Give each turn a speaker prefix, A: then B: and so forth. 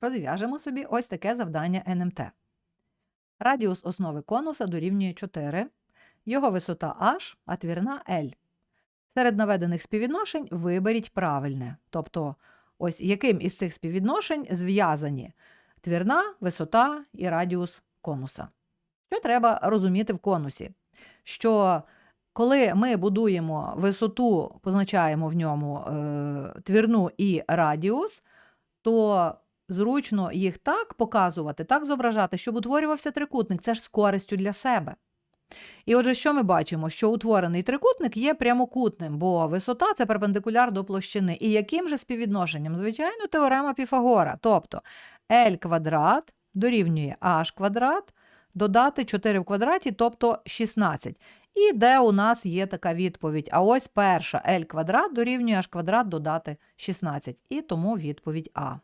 A: Розв'яжемо собі ось таке завдання НМТ. Радіус основи конуса дорівнює 4, його висота h, а твірна L. Серед наведених співвідношень виберіть правильне, тобто ось яким із цих співвідношень зв'язані твірна, висота і радіус конуса. Що треба розуміти в конусі? Що коли ми будуємо висоту, позначаємо в ньому е, твірну і радіус, то зручно їх так показувати, так зображати, щоб утворювався трикутник. Це ж з користю для себе. І отже, що ми бачимо? Що утворений трикутник є прямокутним, бо висота це перпендикуляр до площини. І яким же співвідношенням? Звичайно, теорема Піфагора. Тобто L квадрат дорівнює h квадрат, додати 4 в квадраті, тобто 16. І де у нас є така відповідь? А ось перша L квадрат дорівнює h квадрат додати 16. І тому відповідь А.